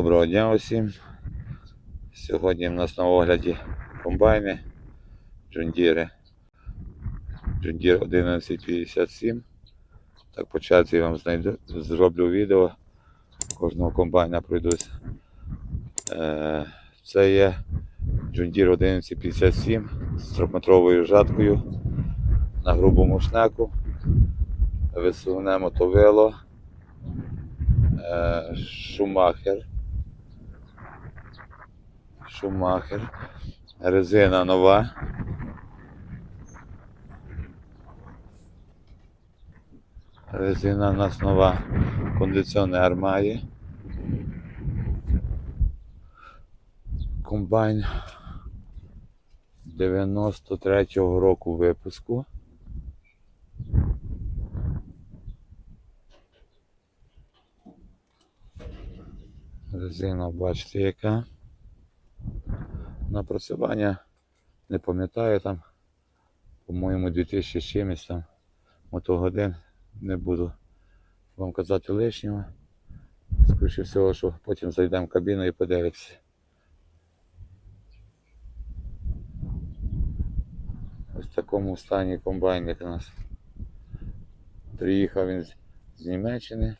Доброго дня усім. Сьогодні в нас на огляді комбайни Джундіри. Джундір 1157. Так по черзі я вам знайду, зроблю відео. Кожного комбайна пройдусь. Е, це є Джундір 1157 з 3-метровою жаткою на грубому шнеку. Висувне мотовило. Е, Шумахер. Шумахер. Резина нова. Резина у нас нова. Кондиціонер має. Комбайн 93-го року випуску. Резина, бачите, яка. Напрацювання не пам'ятаю там, по-моєму, 2000 з чимось там мотогодин. Не буду вам казати лишнього. Скоріше всього, що потім зайдемо в кабіну і подивимося. Ось в такому стані комбайник у нас. Приїхав він з Німеччини.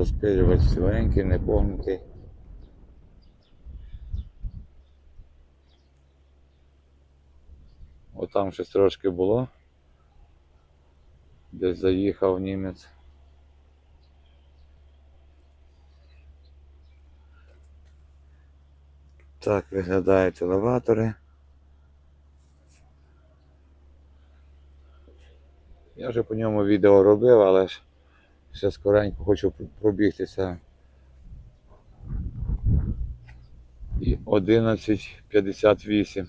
Розпилювач ціленький, не погнутий. Отам щось трошки було. Десь заїхав німець. Так виглядають елеватори. Я вже по ньому відео робив, але ж ще скоренько хочу пробігтися. І 11.58.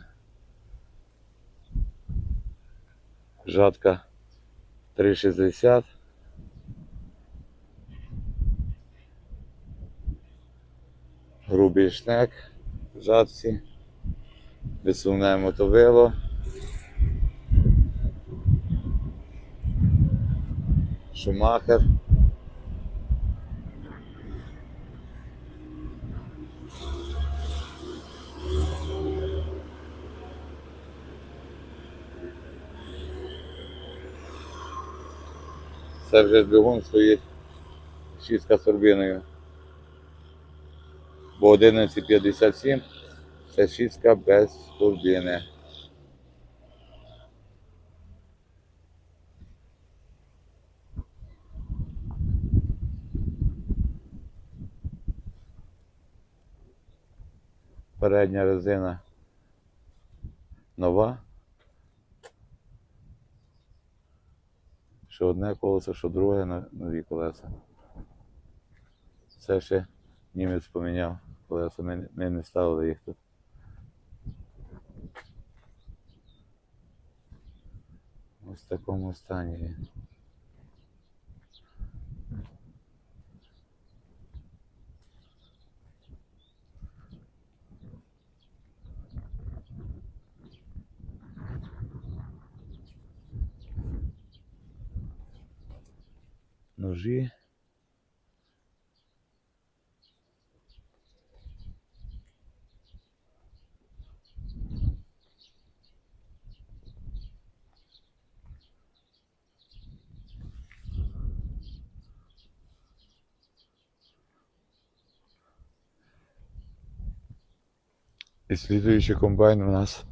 Жатка 3,60. Грубий шнек в жатці. Висувне мотовило. Шумахер. Це вже двигун стоїть шістка з турбіною. Бо 1157 це шістка без турбіни. Передня резина нова. Що одне колесо, що друге нові колеса. Це ще німець поміняв колеса, ми, ми не ставили їх тут. Ось в такому стані. він. Ножі. І слідуючий комбайн у нас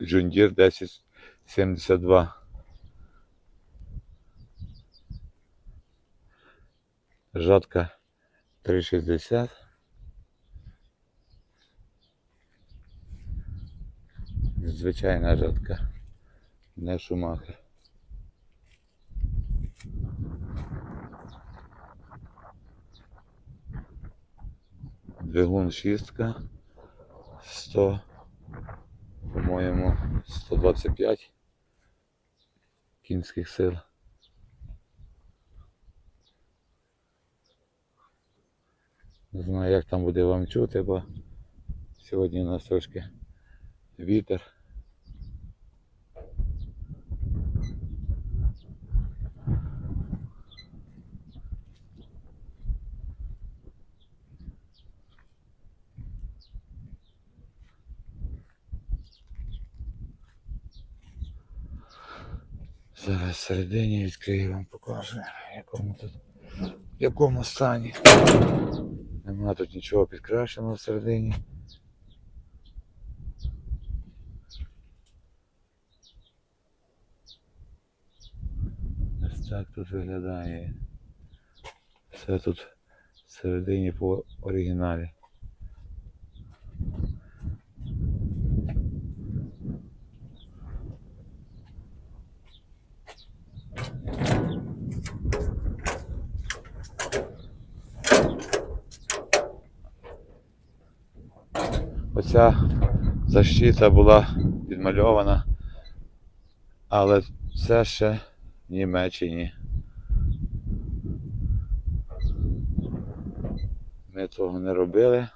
John Deere 1072. Жатка 3,60. Звичайна жатка. Не шумахер. Двигун шістка. 100, по-моєму, 125 кінських сил. Не знаю, як там буде вам чути, бо сьогодні у нас трошки вітер. Зараз всередині відкрию вам покажу, в якому тут в якому стані. Нема тут нічого підкрашеного всередині. Ось так тут виглядає. Все тут всередині по оригіналі. Оця защита була підмальована, але це ще в Німеччині. Ми того не робили.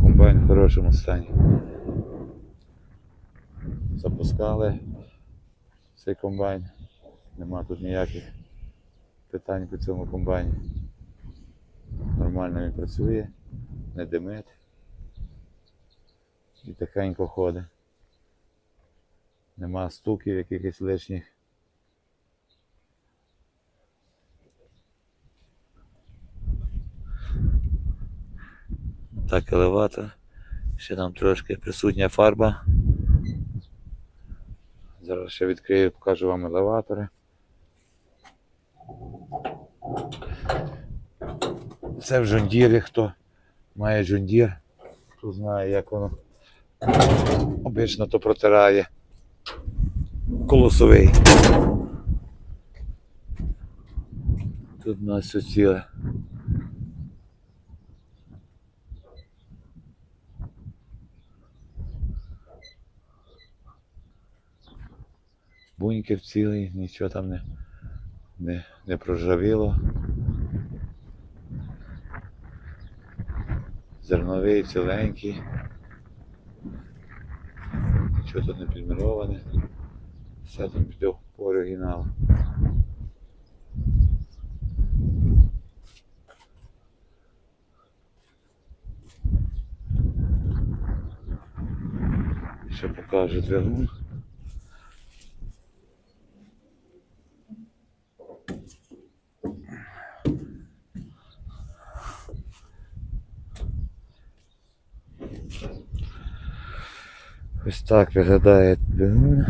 Комбайн в хорошому стані. Запускали цей комбайн. Нема тут ніяких питань по цьому комбайні. Нормально він працює, не димить і тихенько ходить. Нема стуків якихось лишніх. Так, елеватор. Ще там трошки присутня фарба. Зараз ще відкрию, покажу вам елеватори. Це в Жондірі, хто має Жондір, хто знає, як воно обично то протирає. Колосовий. Тут у нас все ціле. Буньків цілий, нічого там не, не, не проржавіло. Зерновий, ціленький. Нічого тут не підміроване. Все тут піде по оригіналу. Ще покажу двигун. Ось так виглядає двигун.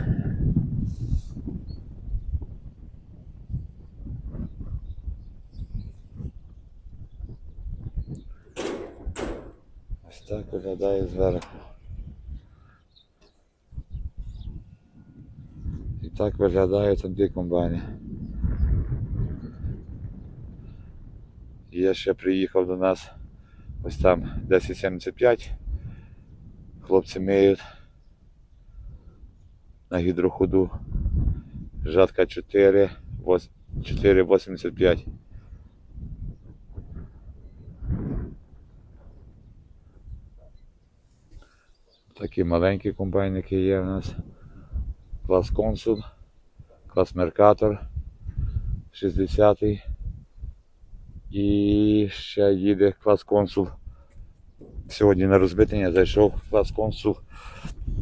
Ось так виглядає зверху. І так виглядають там дві комбайни. Я ще приїхав до нас ось там 1075. Хлопці миють на гідроходу. Жатка 4, 4,85. Такі маленькі комбайники є у нас. Клас консул, клас Меркатор 60 і ще їде клас консул. Сьогодні на розбитення зайшов клас консул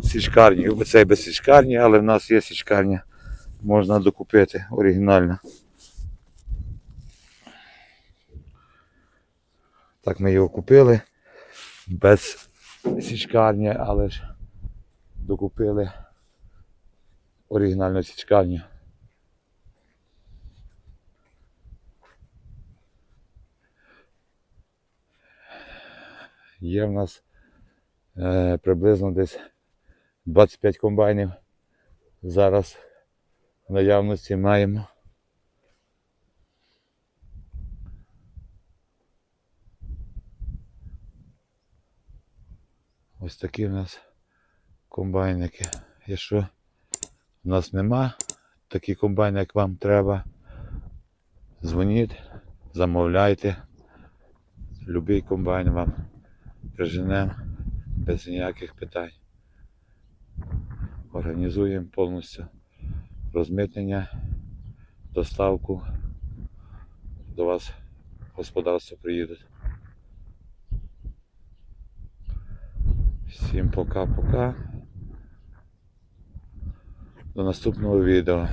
січкарні. Цей без січкарні, але в нас є січкарня. Можна докупити оригінальна. Так ми його купили без січкарні, але ж докупили оригінальну січкарню. Є в нас е, приблизно десь 25 комбайнів. Зараз в наявності маємо. Ось такі в нас комбайники. Якщо в нас нема такі комбайни, як вам треба, Дзвоніть, замовляйте. Любий комбайн вам приженемо без ніяких питань. Організуємо повністю розмитнення, доставку. До вас господарство приїдуть. Всім пока-пока. До наступного відео.